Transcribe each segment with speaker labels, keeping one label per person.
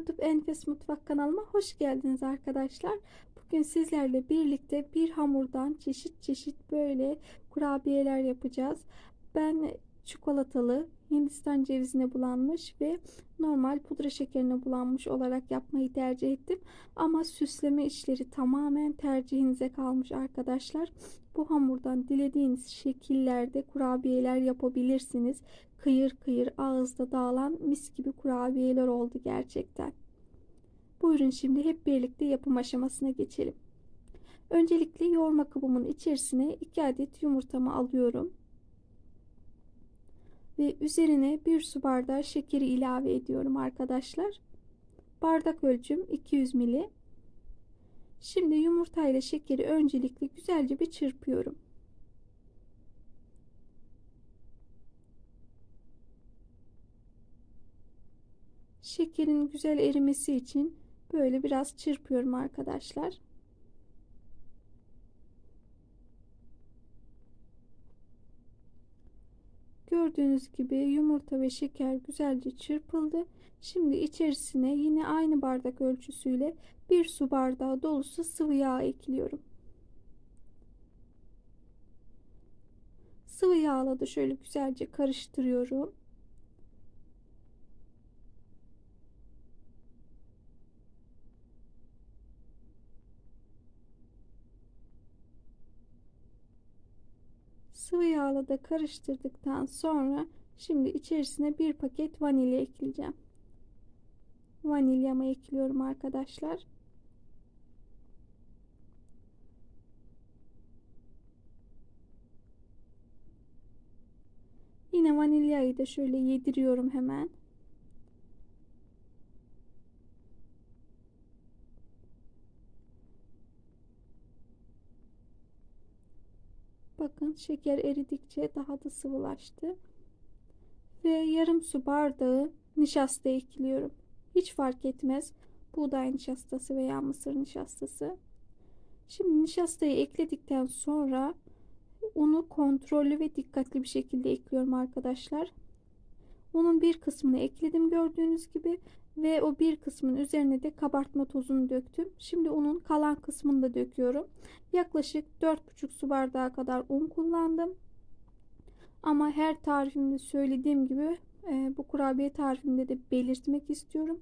Speaker 1: YouTube Enfes Mutfak kanalıma hoş geldiniz arkadaşlar. Bugün sizlerle birlikte bir hamurdan çeşit çeşit böyle kurabiyeler yapacağız. Ben çikolatalı, Hindistan cevizine bulanmış ve normal pudra şekerine bulanmış olarak yapmayı tercih ettim. Ama süsleme işleri tamamen tercihinize kalmış arkadaşlar. Bu hamurdan dilediğiniz şekillerde kurabiyeler yapabilirsiniz. Kıyır kıyır ağızda dağılan mis gibi kurabiyeler oldu gerçekten. Buyurun şimdi hep birlikte yapım aşamasına geçelim. Öncelikle yoğurma kabımın içerisine 2 adet yumurtamı alıyorum. Ve üzerine 1 su bardağı şekeri ilave ediyorum arkadaşlar. Bardak ölçüm 200 ml. Şimdi yumurta ile şekeri öncelikle güzelce bir çırpıyorum. Şekerin güzel erimesi için böyle biraz çırpıyorum arkadaşlar. Gördüğünüz gibi yumurta ve şeker güzelce çırpıldı. Şimdi içerisine yine aynı bardak ölçüsüyle bir su bardağı dolusu sıvı yağ ekliyorum. Sıvı yağla da şöyle güzelce karıştırıyorum. Sıvı yağla da karıştırdıktan sonra şimdi içerisine bir paket vanilya ekleyeceğim. Vanilyamı ekliyorum arkadaşlar. Yine vanilyayı da şöyle yediriyorum hemen. Bakın şeker eridikçe daha da sıvılaştı. Ve yarım su bardağı nişasta ekliyorum. Hiç fark etmez. Buğday nişastası veya mısır nişastası. Şimdi nişastayı ekledikten sonra unu kontrollü ve dikkatli bir şekilde ekliyorum arkadaşlar. Unun bir kısmını ekledim gördüğünüz gibi ve o bir kısmın üzerine de kabartma tozunu döktüm. Şimdi unun kalan kısmını da döküyorum. Yaklaşık 4,5 su bardağı kadar un kullandım. Ama her tarifimde söylediğim gibi e, bu kurabiye tarifimde de belirtmek istiyorum.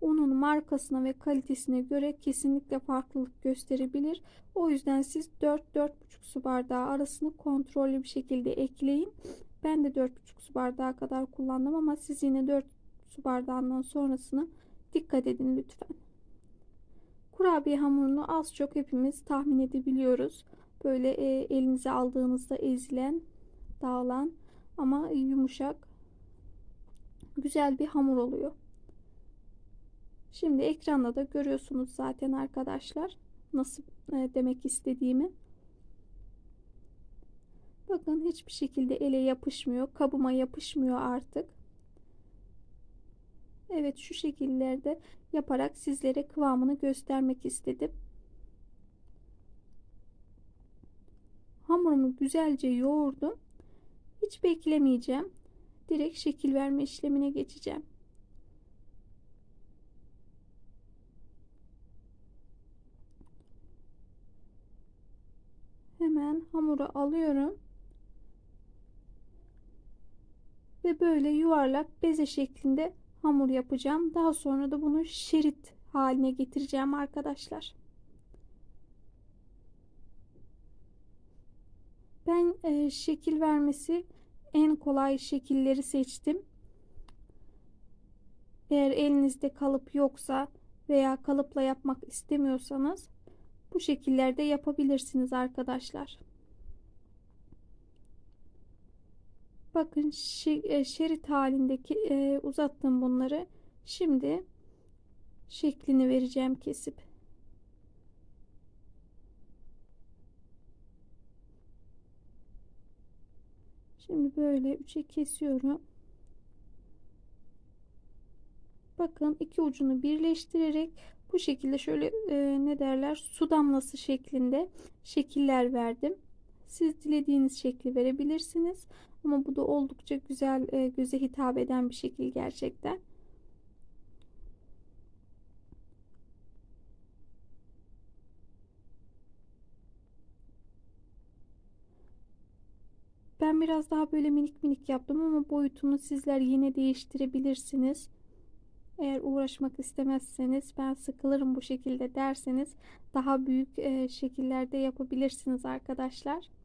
Speaker 1: Unun markasına ve kalitesine göre kesinlikle farklılık gösterebilir. O yüzden siz 4-4,5 su bardağı arasını kontrollü bir şekilde ekleyin. Ben de 4,5 su bardağı kadar kullandım ama siz yine 4 su bardağından sonrasını dikkat edin lütfen. Kurabiye hamurunu az çok hepimiz tahmin edebiliyoruz. Böyle e, elinize aldığınızda ezilen, dağılan ama yumuşak, güzel bir hamur oluyor. Şimdi ekranda da görüyorsunuz zaten arkadaşlar nasıl e, demek istediğimi. Bakın hiçbir şekilde ele yapışmıyor, kabıma yapışmıyor artık. Evet şu şekillerde yaparak sizlere kıvamını göstermek istedim. Hamurumu güzelce yoğurdum. Hiç beklemeyeceğim. Direkt şekil verme işlemine geçeceğim. Hemen hamuru alıyorum. Ve böyle yuvarlak beze şeklinde hamur yapacağım. Daha sonra da bunu şerit haline getireceğim arkadaşlar. Ben e, şekil vermesi en kolay şekilleri seçtim. Eğer elinizde kalıp yoksa veya kalıpla yapmak istemiyorsanız bu şekillerde yapabilirsiniz arkadaşlar. Bakın e, şerit halindeki e, uzattım bunları. Şimdi şeklini vereceğim kesip. Şimdi böyle üçe kesiyorum. Bakın iki ucunu birleştirerek bu şekilde şöyle e, ne derler su damlası şeklinde şekiller verdim. Siz dilediğiniz şekli verebilirsiniz. Ama bu da oldukça güzel e, göze hitap eden bir şekil gerçekten. Ben biraz daha böyle minik minik yaptım ama boyutunu sizler yine değiştirebilirsiniz. Eğer uğraşmak istemezseniz ben sıkılırım bu şekilde derseniz daha büyük e, şekillerde yapabilirsiniz arkadaşlar.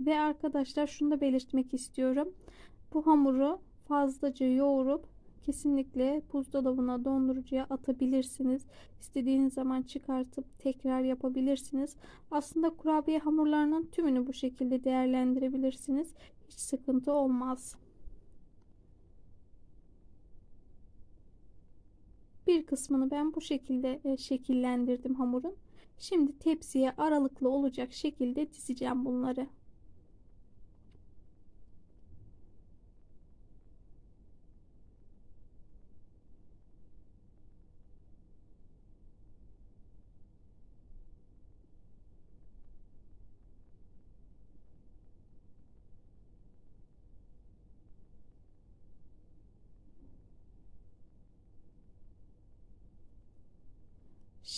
Speaker 1: Ve arkadaşlar şunu da belirtmek istiyorum. Bu hamuru fazlaca yoğurup kesinlikle buzdolabına dondurucuya atabilirsiniz. İstediğiniz zaman çıkartıp tekrar yapabilirsiniz. Aslında kurabiye hamurlarının tümünü bu şekilde değerlendirebilirsiniz. Hiç sıkıntı olmaz. Bir kısmını ben bu şekilde e, şekillendirdim hamurun. Şimdi tepsiye aralıklı olacak şekilde dizeceğim bunları.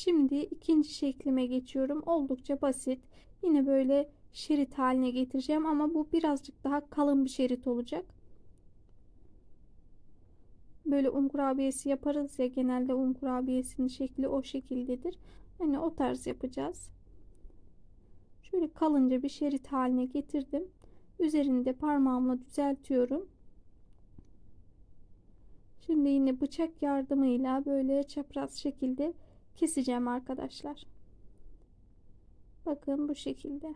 Speaker 1: Şimdi ikinci şeklime geçiyorum. Oldukça basit. Yine böyle şerit haline getireceğim ama bu birazcık daha kalın bir şerit olacak. Böyle un kurabiyesi yaparız ya genelde un kurabiyesinin şekli o şekildedir. Hani o tarz yapacağız. Şöyle kalınca bir şerit haline getirdim. Üzerinde parmağımla düzeltiyorum. Şimdi yine bıçak yardımıyla böyle çapraz şekilde keseceğim arkadaşlar. Bakın bu şekilde.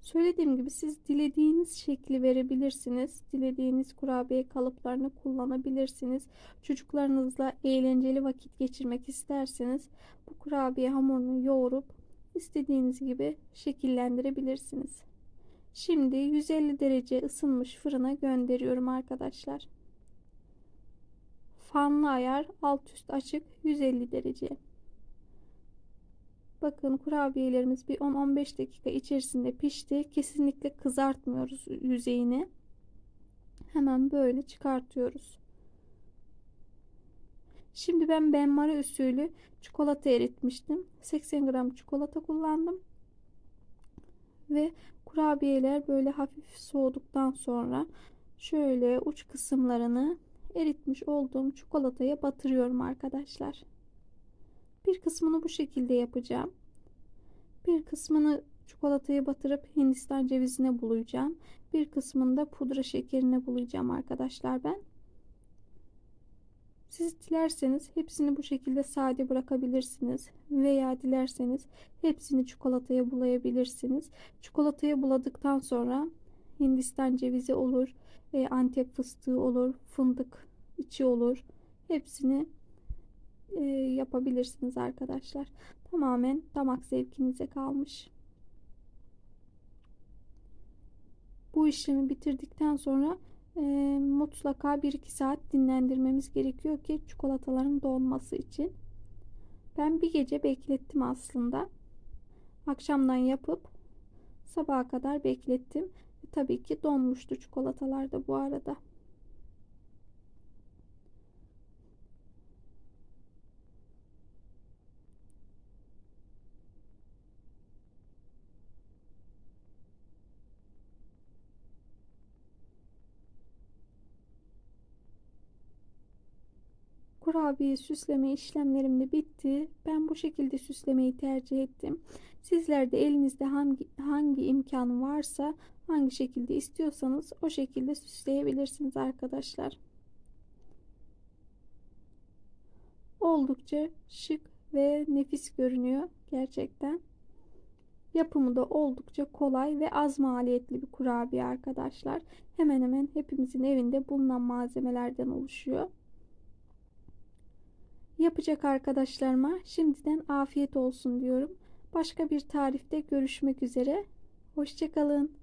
Speaker 1: Söylediğim gibi siz dilediğiniz şekli verebilirsiniz. Dilediğiniz kurabiye kalıplarını kullanabilirsiniz. Çocuklarınızla eğlenceli vakit geçirmek isterseniz bu kurabiye hamurunu yoğurup istediğiniz gibi şekillendirebilirsiniz. Şimdi 150 derece ısınmış fırına gönderiyorum arkadaşlar. Fanlı ayar alt üst açık 150 derece. Bakın kurabiyelerimiz bir 10-15 dakika içerisinde pişti. Kesinlikle kızartmıyoruz yüzeyini. Hemen böyle çıkartıyoruz. Şimdi ben benmari usulü çikolata eritmiştim. 80 gram çikolata kullandım. Ve kurabiyeler böyle hafif soğuduktan sonra şöyle uç kısımlarını eritmiş olduğum çikolataya batırıyorum arkadaşlar. Bir kısmını bu şekilde yapacağım. Bir kısmını çikolataya batırıp hindistan cevizine bulayacağım. Bir kısmını da pudra şekerine bulayacağım arkadaşlar ben. Siz dilerseniz hepsini bu şekilde sade bırakabilirsiniz veya dilerseniz hepsini çikolataya bulayabilirsiniz. Çikolataya buladıktan sonra Hindistan cevizi olur, e, Antep fıstığı olur, fındık içi olur. Hepsini e, yapabilirsiniz arkadaşlar. Tamamen damak zevkinize kalmış. Bu işlemi bitirdikten sonra e, mutlaka 1-2 saat dinlendirmemiz gerekiyor ki çikolataların donması için. Ben bir gece beklettim aslında. Akşamdan yapıp sabaha kadar beklettim. Tabii ki donmuştu çikolatalar da bu arada. kurabiye süsleme işlemlerim de bitti. Ben bu şekilde süslemeyi tercih ettim. Sizler de elinizde hangi, hangi imkan varsa hangi şekilde istiyorsanız o şekilde süsleyebilirsiniz arkadaşlar. Oldukça şık ve nefis görünüyor gerçekten. Yapımı da oldukça kolay ve az maliyetli bir kurabiye arkadaşlar. Hemen hemen hepimizin evinde bulunan malzemelerden oluşuyor. Yapacak arkadaşlarıma şimdiden afiyet olsun diyorum. Başka bir tarifte görüşmek üzere. Hoşçakalın.